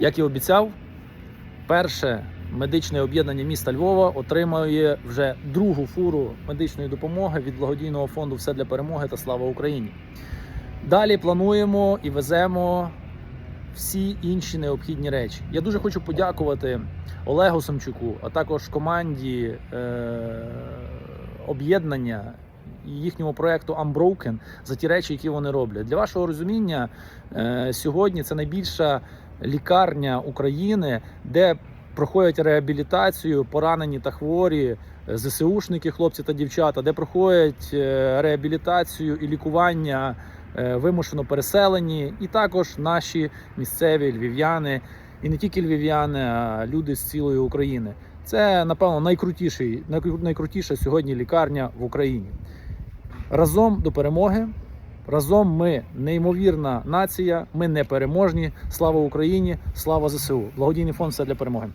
Як і обіцяв, перше медичне об'єднання міста Львова отримує вже другу фуру медичної допомоги від благодійного фонду Все для перемоги та слава Україні. Далі плануємо і веземо всі інші необхідні речі. Я дуже хочу подякувати Олегу Самчуку, а також команді е- об'єднання їхньому проекту Unbroken за ті речі, які вони роблять. Для вашого розуміння, е- сьогодні це найбільша лікарня України, де проходять реабілітацію поранені та хворі е, ЗСУшники, хлопці та дівчата, де проходять е, реабілітацію і лікування вимушено переселені, і також наші місцеві львів'яни, і не тільки львів'яни, а люди з цілої України. Це напевно найкрутіший, найкрутіша сьогодні лікарня в Україні. Разом до перемоги. Разом ми неймовірна нація. Ми непереможні. Слава Україні! Слава ЗСУ! Благодійний фонд все для перемоги.